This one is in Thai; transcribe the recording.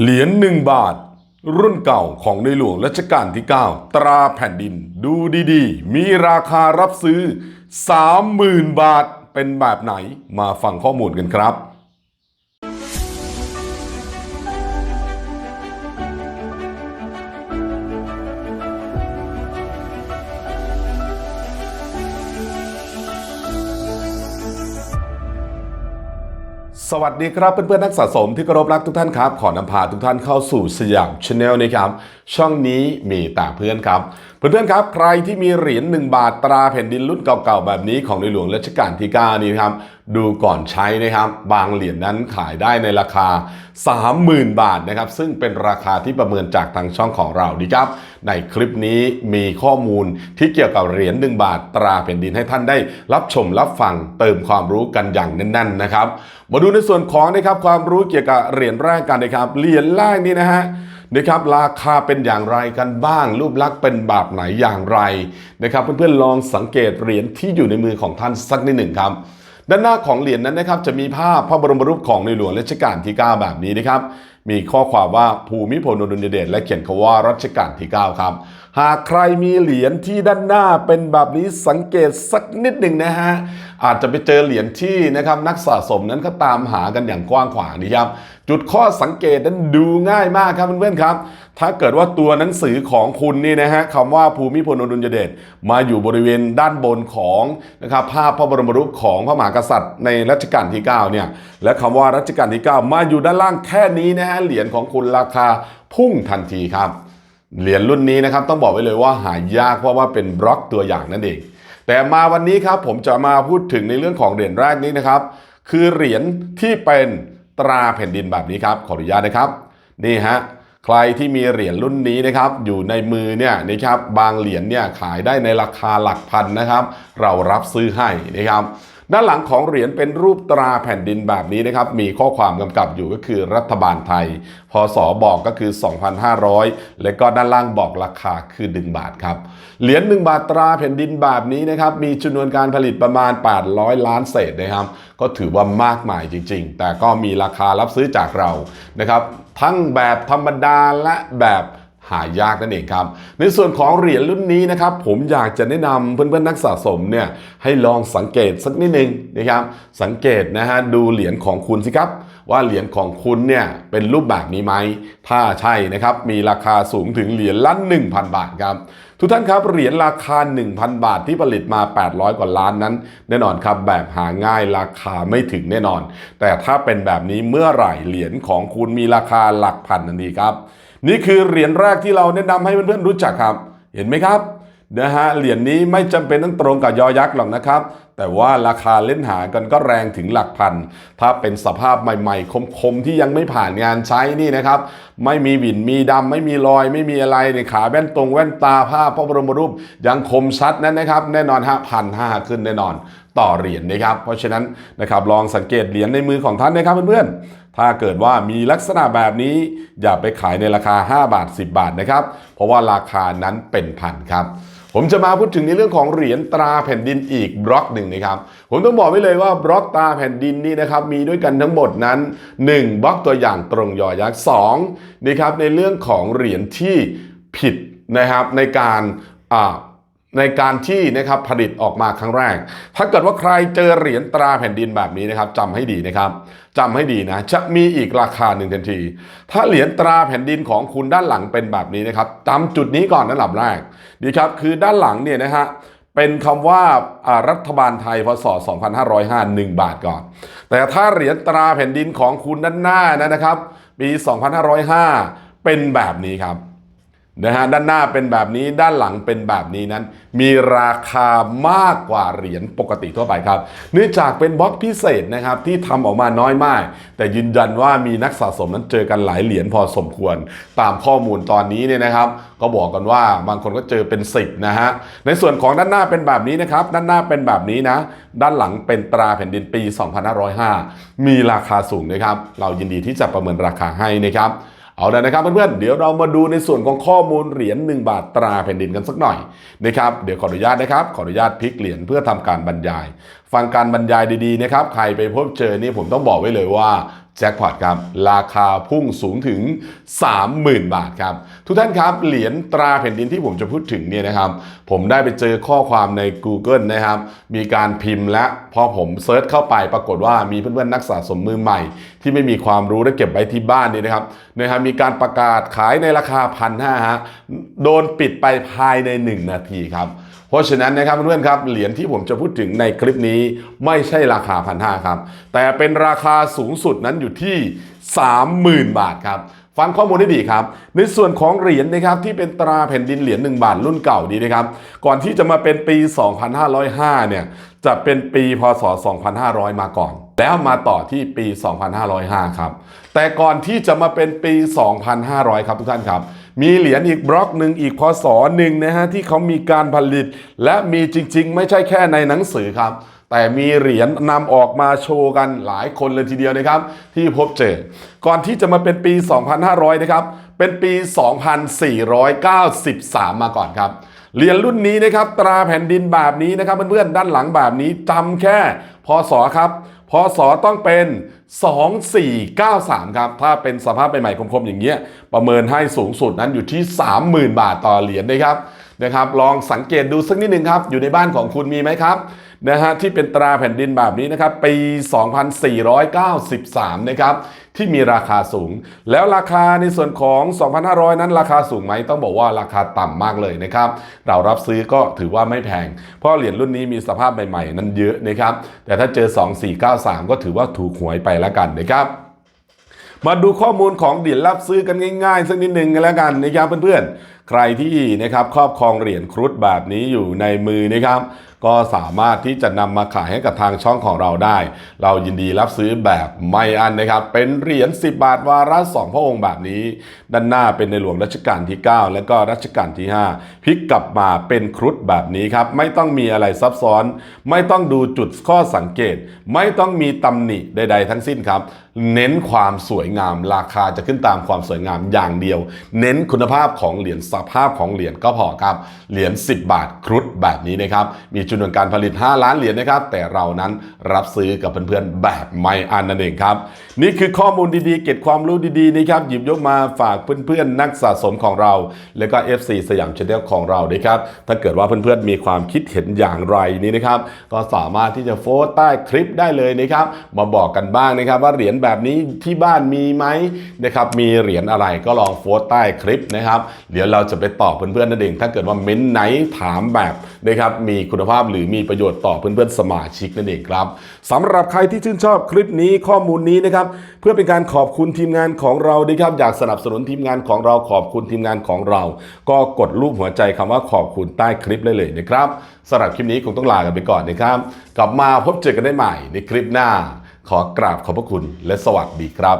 เหรียญหนึ่งบาท รุ่นเก่าของในหลวงรัชกาลที่ 9 ตราแผ่นดิน ดูดีๆ มีราคารับซื้อ 30,000 บาทเป็นแบบไหนมาฟังข้อมูลกันครับ สวัสดีครับเพื่อนๆนักสะสมที่เคารพรักทุกท่านครับ ขอนำพาทุกท่านเข้าสู่สยามชาแนลนะครับ ช่องนี้มีแต่เพื่อนครับ เพื่อนๆครับ ใครที่มีเหรียญ1บาทตราแผ่นดินรุ่นเก่าๆแบบนี้ของในหลวงรัชกาลที่9นี่ครับดูก่อนใช้นะครับ บางเหรียญนั้นขายได้ในราคา 30,000 บาทนะครับ ซึ่งเป็นราคาที่ประเมินจากทางช่องของเราดีครับ ในคลิปนี้มีข้อมูลที่เกี่ยวกับเหรียญ1บาทตราแผ่นดินให้ท่านได้รับชมรับฟังเติมความรู้กันอย่างแน่นๆนะครับ มาดูในส่วนของนะครับความรู้เกี่ยวกับเหรียญแรกกันนะครับเหรียญแรกนี้นะฮะนะครับราคาเป็นอย่างไรกันบ้าง รูปลักษณ์เป็นแบบไหนอย่างไรนะครับเพื่อนๆลองสังเกตเหรียญที่อยู่ในมือของท่านสักนิดหนึ่งครับ ด้านหน้าของเหรียญนั้นนะครับจะมีภาพพระบรมรูปของในหลวงรัชกาลที่ 9 แบบนี้นะครับ มีข้อความว่าภูมิพลอดุลยเดชและเขียนคำว่ารัชกาลที่ 9 ครับ หากใครมีเหรียญที่ด้านหน้าเป็นแบบนี้สังเกตสักนิดหนึ่งนะฮะ อาจจะไปเจอเหรียญที่นะครับนักสะสมนั้นก็ตามหากันอย่างกว้างขวางนะครับจุดข้อสังเกตนั้นดูง่ายมากครับเพื่อนๆครับ ถ้าเกิดว่าตัวหนังสือของคุณนี่นะฮะคำว่าภูมิพลอดุลยเดชมาอยู่บริเวณด้านบนของนะครับภาพพระบรมรูปของพระมหากษัตริย์ในรัชกาลที่ 9 เนี่ยและคำว่ารัชกาลที่ 9 มาอยู่ด้านล่างแค่นี้นะฮะเหรียญของคุณราคาพุ่งทันทีครับ เหรียญรุ่นนี้นะครับต้องบอกไว้เลยว่าหายากเพราะว่าเป็นบล็อกตัวอย่างนั่นเอง แต่มาวันนี้ครับผมจะมาพูดถึงในเรื่องของเหรียญแรกนี้นะครับ คือเหรียญที่เป็นตราแผ่นดินแบบนี้ครับ ขออนุญาตนะครับ นี่ฮะใครที่มีเหรียญรุ่นนี้นะครับ อยู่ในมือเนี่ยนะครับบางเหรียญเนี่ยขายได้ในราคาหลักพันนะครับ เรารับซื้อให้นะครับ ด้านหลังของเหรียญเป็นรูปตราแผ่นดินแบบนี้นะครับ มีข้อความกำกับอยู่ก็คือรัฐบาลไทย พศบอกก็คือ 2,500 และก็ด้านล่างบอกราคาคือ 1 บาทครับ เหรียญ1บาทตราแผ่นดินแบบนี้นะครับ มีจำนวนการผลิตประมาณ 800 ล้านเศษนะครับ ก็ถือว่ามากมายจริง ๆ แต่ก็มีราคารับซื้อจากเรานะครับ ทั้งแบบธรรมดาและแบบ หายากนั่นเองครับ ในส่วนของเหรียญรุ่นนี้นะครับ ผมอยากจะแนะนำเพื่อนๆนักสะสมเนี่ยให้ลองสังเกตสักนิดนึงนะครับ สังเกตนะฮะดูเหรียญของคุณสิครับ ว่าเหรียญของคุณเนี่ยเป็นรูปแบบนี้ไหม ถ้าใช่นะครับมีราคาสูงถึงเหรียญละ1,000 บาทครับทุกท่านครับเหรียญราคา 1,000 บาทที่ผลิตมา 800 กว่าล้านนั้น แน่นอนครับแบบหาง่ายราคาไม่ถึงแน่นอน แต่ถ้าเป็นแบบนี้เมื่อไหร่เหรียญของคุณมีราคาหลักพันทันทีครับ นี่คือเหรียญแรกที่เราแนะนำให้เพื่อนๆรู้จักครับ เห็นไหมครับนะฮะเหรียญนี้ไม่จำเป็นต้องตรงกับยอยักษ์หรอกนะครับ แต่ว่าราคาเล่นหากันก็แรงถึงหลักพัน ถ้าเป็นสภาพใหม่ๆ คมๆ ที่ยังไม่ผ่านงานใช้นี่นะครับ ไม่มีหวินมีดำไม่มีรอย ไม่มีอะไรในขาแว่นตรงแว่นตาผ้าพระบรมรูป ยังคมชัดนั้นนะครับ แน่นอนฮะพันห้าขึ้นแน่นอนต่อเหรียญนะครับ เพราะฉะนั้นนะครับลองสังเกตเหรียญในมือของท่านนะครับเพื่อนๆ ถ้าเกิดว่ามีลักษณะแบบนี้อย่าไปขายในราคา 5 บาท 10 บาทนะครับ เพราะว่าราคานั้นเป็นพันครับ ผมจะมาพูดถึงในเรื่องของเหรียญตราแผ่นดินอีกบล็อกหนึ่งนะครับ ผมต้องบอกไว้เลยว่าบล็อกตราแผ่นดินนี่นะครับมีด้วยกันทั้งหมดนั้น 1 บล็อกตัวอย่างตรงยอยักษ์2นะครับในเรื่องของเหรียญที่ผิดนะครับในการอ่า ในการที่นะครับผลิตออกมาครั้งแรก ถ้าเกิดว่าใครเจอเหรียญตราแผ่นดินแบบนี้นะครับจำให้ดีนะครับจำให้ดีนะ จะมีอีกราคาหนึ่งทันที ถ้าเหรียญตราแผ่นดินของคุณด้านหลังเป็นแบบนี้นะครับจำจุดนี้ก่อนนะลำแรกดีครับคือด้านหลังเนี่ยนะฮะเป็นคำว่าอ่ารัฐบาลไทยพศ 2505 1 บาทก่อน แต่ถ้าเหรียญตราแผ่นดินของคุณด้านหน้านะครับปี 2505 เป็นแบบนี้ครับ นะฮะด้านหน้าเป็นแบบนี้ด้านหลังเป็นแบบนี้นั้น มีราคามากกว่าเหรียญปกติทั่วไปครับ เนื่องจากเป็นบล็อกพิเศษนะครับที่ทำออกมาน้อยมาก แต่ยืนยันว่ามีนักสะสมนั้นเจอกันหลายเหรียญพอสมควร ตามข้อมูลตอนนี้เนี่ยนะครับ ก็บอกกันว่าบางคนก็เจอเป็นสิบนะฮะในส่วนของด้านหน้าเป็นแบบนี้นะครับ ด้านหน้าเป็นแบบนี้นะ ด้านหลังเป็นตราแผ่นดินปี 2505 มีราคาสูงนะครับ เรายินดีที่จะประเมินราคาให้นะครับ เอาละนะครับเพื่อนๆเดี๋ยวเรามาดูในส่วนของข้อมูลเหรียญ1บาทตราแผ่นดินกันสักหน่อยนะครับเดี๋ยวขออนุญาตนะครับขออนุญาตพลิกเหรียญเพื่อทำการบรรยาย ฟังการบรรยายดีๆนะครับใครไปพบเจอนี่ผมต้องบอกไว้เลยว่า แจ็คพอตครับ ราคาพุ่งสูงถึง 30,000 บาทครับ ทุกท่านครับ เหรียญตราแผ่นดินที่ผมจะพูดถึงเนี่ยนะครับ ผมได้ไปเจอข้อความใน Google นะครับ มีการพิมพ์และพอผมเซิร์ชเข้าไปปรากฏว่ามีเพื่อนๆนักสะสมมือใหม่ ที่ไม่มีความรู้และเก็บไว้ที่บ้านนี่นะครับนะครับมีการประกาศขายในราคาพันห้าฮะโดนปิดไปภายใน 1 นาทีครับ ราะฉะนั้นนะครับเพื่อนๆครับเหรียญที่ผมจะพูดถึงในคลิปนี้ไม่ใช่ราคาพันห้าครับ แต่เป็นราคาสูงสุดนั้นอยู่ที่ 30,000 บาทครับฟังข้อมูลให้ดีครับ ในส่วนของเหรียญนะครับที่เป็นตราแผ่นดินเหรียญ1บาทรุ่นเก่าดีนะครับ ก่อนที่จะมาเป็นปี 2505 เนี่ยจะเป็นปีพศ 2500 มาก่อน แล้วมาต่อที่ปี 2505 ครับ แต่ก่อนที่จะมาเป็นปี 2500 ครับทุกท่านครับ มีเหรียญอีกบล็อกหนึ่งอีกพศหนึ่งนะฮะที่เขามีการผลิต และมีจริง ๆ ไม่ใช่แค่ในหนังสือครับ แต่มีเหรียญนำออกมาโชว์กันหลายคนเลยทีเดียวนะครับ ที่พบเจอ ก่อนที่จะมาเป็นปี 2500 นะครับ เป็นปี 2493 มาก่อนครับเหรียญรุ่นนี้นะครับตราแผ่นดินแบบนี้นะครับเพื่อนๆด้านหลังแบบนี้จำแค่พศครับ พศต้องเป็น 2493 ครับ ถ้าเป็นสภาพใหม่ๆคมๆอย่างเงี้ยประเมินให้สูงสุดนั้นอยู่ที่ 30,000 บาทต่อเหรียญนะครับ นะครับลองสังเกตดูสักนิดหนึ่งครับ อยู่ในบ้านของคุณมีไหมครับนะฮะที่เป็นตราแผ่นดินแบบนี้นะครับ ปี 2493 นะครับที่มีราคาสูง แล้วราคาในส่วนของ 2,500 นั้นราคาสูงไหมต้องบอกว่าราคาต่ำมากเลยนะครับ เรารับซื้อก็ถือว่าไม่แพง เพราะเหรียญรุ่นนี้มีสภาพใหม่ๆ นั้นเยอะนะครับ แต่ถ้าเจอ 2493 ก็ถือว่าถูกหวยไปแล้วกันนะครับ มาดูข้อมูลของเหรียญรับซื้อกันง่ายๆสักนิดหนึ่งกันแล้วกันนะครับเพื่อนๆ ใครที่นะครับครอบครองเหรียญครุฑแบบนี้อยู่ในมือนะครับ ก็สามารถที่จะนำมาขายให้กับทางช่องของเราได้ เรายินดีรับซื้อแบบไม่อันนะครับ เป็นเหรียญ 10 บาทวาระสองพระองค์แบบนี้ ด้านหน้าเป็นในหลวงรัชกาลที่ 9 และก็รัชกาลที่ 5พลิกกลับมาเป็นครุฑแบบนี้ครับ ไม่ต้องมีอะไรซับซ้อน ไม่ต้องดูจุดข้อสังเกต ไม่ต้องมีตำหนิใด ๆ ทั้งสิ้นครับ เน้นความสวยงาม ราคาจะขึ้นตามความสวยงามอย่างเดียว เน้นคุณภาพของเหรียญสภาพของเหรียญก็พอครับ เหรียญ10 บาทครุฑแบบนี้นะครับ มีจำนวนการผลิต 5 ล้านเหรียญนะครับ แต่เรานั้นรับซื้อกับเพื่อนๆแบบไม่อันนั่นเองครับ นี่คือข้อมูลดีๆ เก็บความรู้ดีๆนะครับหยิบยกมาฝากเพื่อนๆนักสะสมของเรา แล้วก็ FC สยามชาแนลของเราด้วยครับถ้าเกิดว่าเพื่อนๆมีความคิดเห็นอย่างไรนี้นะครับ ก็สามารถที่จะโพสต์ใต้คลิปได้เลยนะครับมาบอกกันบ้างนะครับว่าเหรียญแบบนี้ที่บ้านมีไหมนะครับมีเหรียญอะไรก็ลองโพสต์ใต้คลิปนะครับ เดี๋ยวเราจะไปตอบเพื่อนๆนั่นเอง ถ้าเกิดว่าเม้นต์ไหนถามแบบนะครับมีคุณภาพหรือมีประโยชน์ต่อเพื่อนๆสมาชิกนั่นเองครับสำหรับใครที่ชื่นชอบคลิปนี้ข้อมูลนี้นะครับเพื่อเป็นการขอบคุณทีมงานของเราด้วยครับอยากสนับสนุนทีมงานของเราขอบคุณทีมงานของเรา ก็กดรูปหัวใจคำว่าขอบคุณใต้คลิปได้เลยนะครับสำหรับคลิปนี้คงต้องลากันไปก่อนนะครับ กลับมาพบเจอกันได้ใหม่ในคลิปหน้า ขอกราบขอบพระคุณและสวัสดีครับ